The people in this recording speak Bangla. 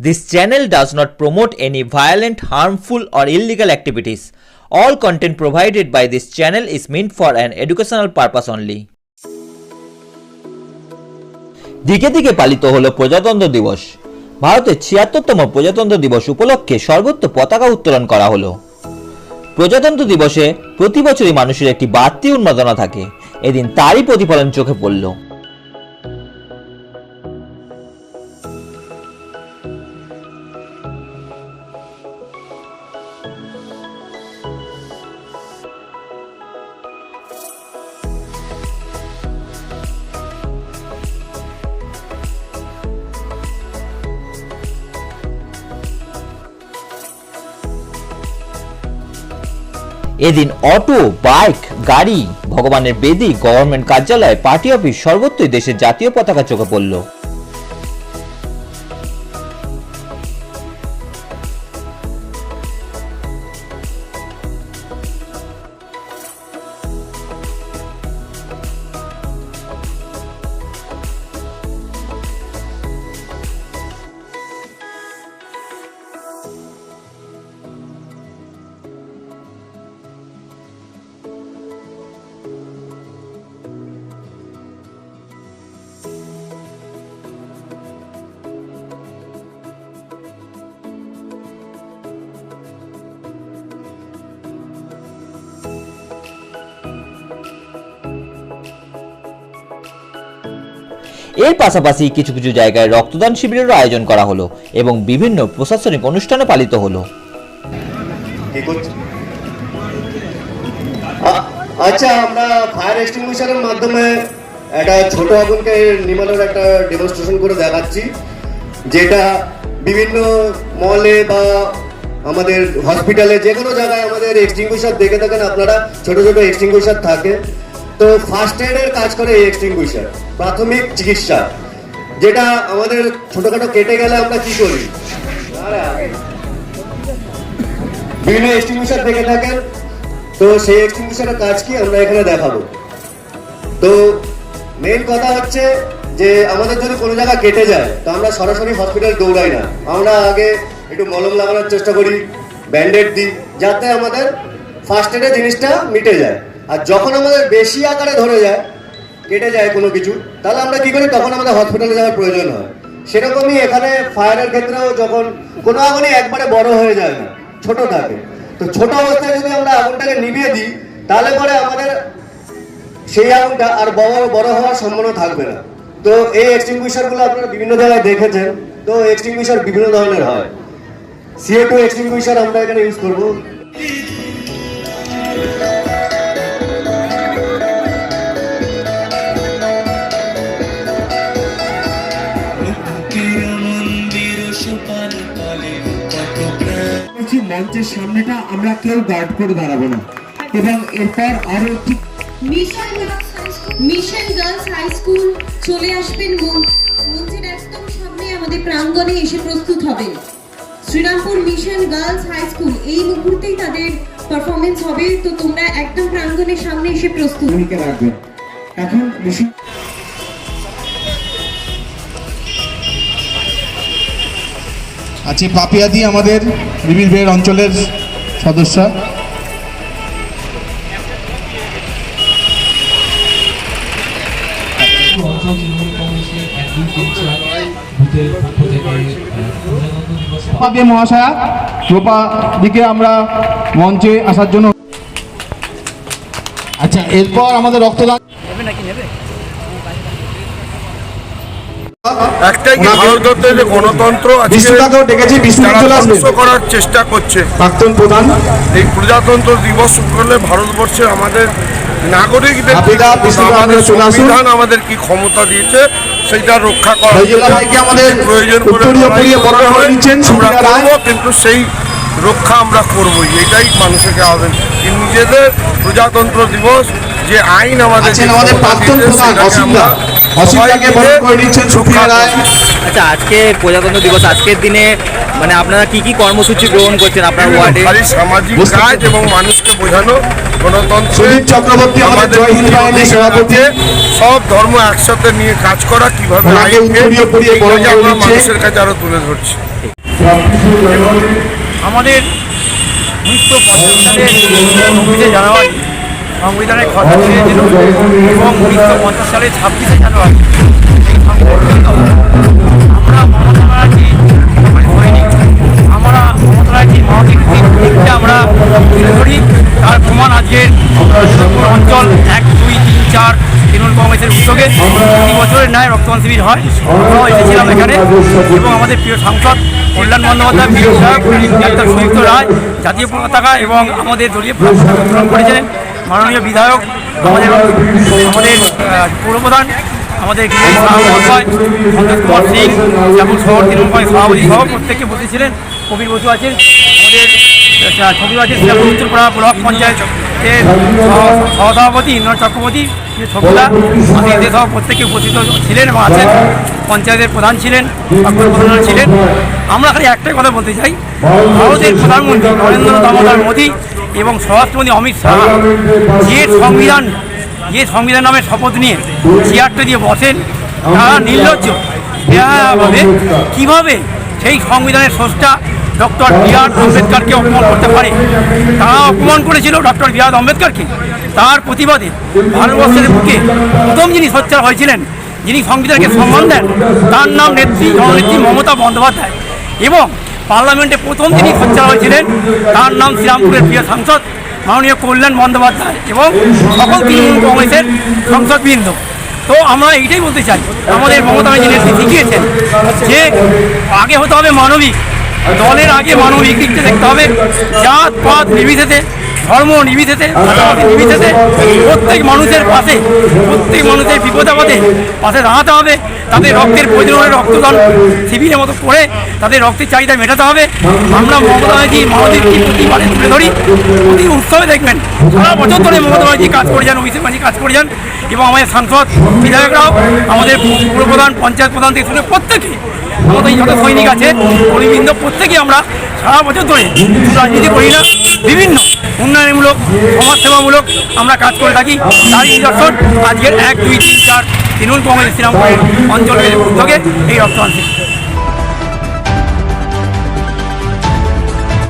This channel does not promote any violent, harmful, or illegal activities. All content provided by this channel is meant for an educational purpose only. দিকে দিকে পালিত হলো প্রজাতন্ত্র দিবস ভারতের ছিয়াত্তরতম প্রজাতন্ত্র দিবস উপলক্ষে সর্বত্র পতাকা উত্তোলন করা হলো প্রজাতন্ত্র দিবসে প্রতি বছরই মানুষের একটি বাড়তি উন্মাদনা থাকে এদিন তারই প্রতিফলন চোখে পড়ল এদিন অটো, বাইক, গাড়ি, ভগবানের বেদি, গভর্নমেন্ট কার্যালয়, পার্টি অফিস, সর্বত্রই দেশের জাতীয় পতাকা চোখে পড়ল। এর পাশাপাশি কিছু কিছু জায়গায় রক্তদান শিবিরেরও আয়োজন করা হলো এবং বিভিন্ন প্রশাসনিক অনুষ্ঠানে পালিত হলো। আচ্ছা আমরা ফায়ার এক্সটিংগুইশারের মাধ্যমে একটা ছোট আগুনকে নিমানোর একটা ডেমনস্ট্রেশন করে দেখাচ্ছি, যেটা বিভিন্ন মলে বা আমাদের হসপিটালে যে কোনো জায়গায় আমাদের এক্সটিংগুইশার দেখে থাকেন, আপনারা ছোট ছোট এক্সটিংগুইশার থাকে। তো ফার্স্ট এডের কাজ করে এই এক্সটিংগুইশার প্রাথমিক চিকিৎসা, যেটা আমাদের ছোটখাটো কেটে গেলে আমরা কি করি। বিভিন্ন এক্সটিংগুইশার দেখে থাকেন, তো সেই এক্সটিংগুইশারের কাজ কি আমরা এখানে দেখাবো। তো মেন কথা হচ্ছে যে আমাদের যদি কোনো জায়গা কেটে যায়, তো আমরা সরাসরি হসপিটাল দৌড়াই না। আমরা আগে একটু মলম লাগানোর চেষ্টা করি ব্যান্ডেড দিই, যাতে আমাদের ফার্স্ট এডে জিনিসটা মিটে যায়। আর যখন আমাদের বেশি আকারে ধরে যায় কেটে যায় কোনো কিছু তাহলে আমরা কি করি? তখন আমাদের হসপিটালে যাওয়ার প্রয়োজন হয়। সেরকমই এখানে ফায়ারের ক্ষেত্রেও যখন কোনো আগুনই একবারে বড় হয়ে যায় না ছোট থাকে। তো ছোট অবস্থায় যদি আমরা আগুনটাকে নিভিয়ে দিই তাহলে পরে আমাদের সেই আগুনটা আর বড় বড় হওয়ার সম্ভাবনা থাকবে না। তো এই এক্সটিংগুইশারগুলো আপনারা বিভিন্ন জায়গায় দেখেছেন। তো এক্সটিংগুইশার বিভিন্ন ধরনের হয়। সিও টু এক্সটিংগুইশার আমরা এখানে ইউজ করব। মঞ্চের সামনেটা আমরা কেউ গার্ড করে দাঁড়াবো না। এবং এরপর আরও ঠিক mission mission girls high school চলে আসবেন মঞ্চের একদম সামনে আমাদের প্রাঙ্গণে এসে প্রস্তুত হবেন। Serampore mission girls high school এই মুহূর্তেই তাদের পারফরমেন্স হবে। তো তোমরা একদম প্রাঙ্গণের সামনে এসে প্রস্তুত। ভূমিকা রাখবেন। এখন বিষয় আছে পাপিয়াদি আমাদের বিবির বের অঞ্চলের সদস্য। মহাশয়া রূপা দিকে আমরা মঞ্চে আসার জন্য আচ্ছা এরপর আমাদের রক্তদান একটাই কি ভারতবর্ষে যে গণতন্ত্র আজকে বিষ্ণুদাকেও ডেকেছি বিষ্ণু তারা চলে আসবেন ধ্বংস করার চেষ্টা করছে। প্রাক্তন প্রধান। এই প্রজাতন্ত্র দিবস করলে ভারতবর্ষে আমাদের নাগরিকদের ক্ষমতা। সংবিধান আমাদের কি দিয়েছে সেটা রক্ষা করা আমাদের প্রয়োজন আমরা কিন্তু সেই রক্ষা আমরা করবোই। এটাই মানুষকে আবেদন নিজেদের প্রজাতন্ত্র দিবস যে আইন আমাদের আছেন আমাদের প্রাক্তন প্রধান অসীমদাকে সবাই বরণ করে নিচ্ছেন সুপ্রিয়া রায় আচ্ছা আজকে প্রজাতন্ত্র দিবস আজকের দিনে মানে আপনারা কি কি কর্মসূচি গ্রহণ করছেন আপনার ওয়ার্ডে? খালি সামাজিক কাজ এবং মানুষকে বোঝানো গণতন্ত্রে সুদীপ চক্রবর্তী আমাদের জয় হিন্দ বাহিনীর সভাপতি। সব ধর্ম একসাথে নিয়ে কাজ করা কীভাবে আমরা মানুষের কাছে আরও তুলে ধরছি। আমাদের উনিশশো পঞ্চাশ সালের জানুয়ারি সংবিধানের খসড়া ছিঁড়েছিল এবং উনিশশো পঞ্চাশ সালের ছাব্বিশে জানুয়ারি। আমরা সৈনিক আমরা তার প্রমাণ অঞ্চল এক, দুই, তিন, চার কংগ্রেসের উদ্যোগে বছরের ন্যায় হয়। এবং আমাদের প্রিয় সাংসদ কল্যাণ বন্দ্যোপাধ্যায় রায়, জাতীয় পতাকা এবং আমাদের দলীয় করেছিলেন। মাননীয় বিধায়ক আমাদের আমাদের পৌরপ্রধান আমাদের সিং যেমন শহর, তৃণমূল সভাপতি সহ প্রত্যেকে বসেছিলেন কবির বসু আছেন, আমাদের ছবি আছে শ্রীরাম উত্তরপাড়া ব্লক পঞ্চায়েতের সহ- সহসভাপতি ইন্দ্র চক্রবর্তী ছবিলা আমাদের সহ প্রত্যেকে উপস্থিত ছিলেন এবং আছেন। পঞ্চায়েতের প্রধান ছিলেন প্রধান ছিলেন। আমরা খালি একটাই কথা বলতে চাই। ভারতের প্রধানমন্ত্রী নরেন্দ্র দামোদর মোদী এবং স্বরাষ্ট্রমন্ত্রী অমিত শাহ যে সংবিধান যে সংবিধান নামে শপথ নিয়ে চেয়ারটা দিয়ে বসেন, তারা নির্লজ্জ। ভাবে কীভাবে সেই সংবিধানের স্রষ্টা ডক্টর বি আর আম্বেদকরকে অপমান করতে পারে? তারা অপমান করেছিল ডক্টর বি আর আম্বেদকরকে। তার প্রতিবাদে ভারতবর্ষের বুকে প্রথম যিনি সোচ্চার হয়েছিলেন, যিনি সংবিধানকে সম্মান দেন, তার নাম নেত্রী, জননেত্রী মমতা বন্দ্যোপাধ্যায়। এবং পার্লামেন্টে প্রথম যিনি খরচা হয়েছিলেন, তার নাম শ্রীরামপুরের প্রিয় সাংসদ মাননীয় কল্যাণ বন্দ্যোপাধ্যায় এবং সকল তৃণমূল কংগ্রেসের সংসদবৃন্দ। তো আমরা এইটাই বলতে চাই, আমাদের মমতা ব্যানার্জি শিখিয়েছেন যে আগে হতে হবে মানবিক, দলের আগে মানবিক দিকটা দেখতে হবে, জাত, পাত নির্বিশেষে ধর্ম নির্বিশেষে ভাষাভাষী নির্বিশেষে প্রত্যেক মানুষের পাশে, প্রত্যেক মানুষের বিপদে আপদে পাশে দাঁড়াতে হবে। তাদের রক্তের প্রয়োজন রক্তদান শিবিরের মতো করে তাদের রক্তের চাহিদা মেটাতে হবে। আমরা মমতা ব্যানার্জি মানবিকটি প্রতিবারে তুলে ধরি। প্রতি উৎসবে দেখবেন, সারা বছর ধরে মমতা ব্যানার্জি কাজ করে যান, অভিষেক ব্যানার্জি কাজ করে যান এবং আমাদের সাংসদ, বিধায়করাও আমাদের পৌর প্রধান, পঞ্চায়েত প্রধান থেকে শুনে প্রত্যেকে, আমাদের যত সৈনিক আছে, কর্মীবৃন্দ প্রত্যেকে আমরা সারা বছর ধরে রাজনীতি করি না। বিভিন্ন উন্নয়নমূলক, সমাজসেবামূলক আমরা কাজ করে থাকি তারই নিদর্শন আজকের এক, দুই, তিন, চার তৃণমূল কংগ্রেস শ্রীরামপুরের অঞ্চলের উদ্যোগে এই রক্তদান।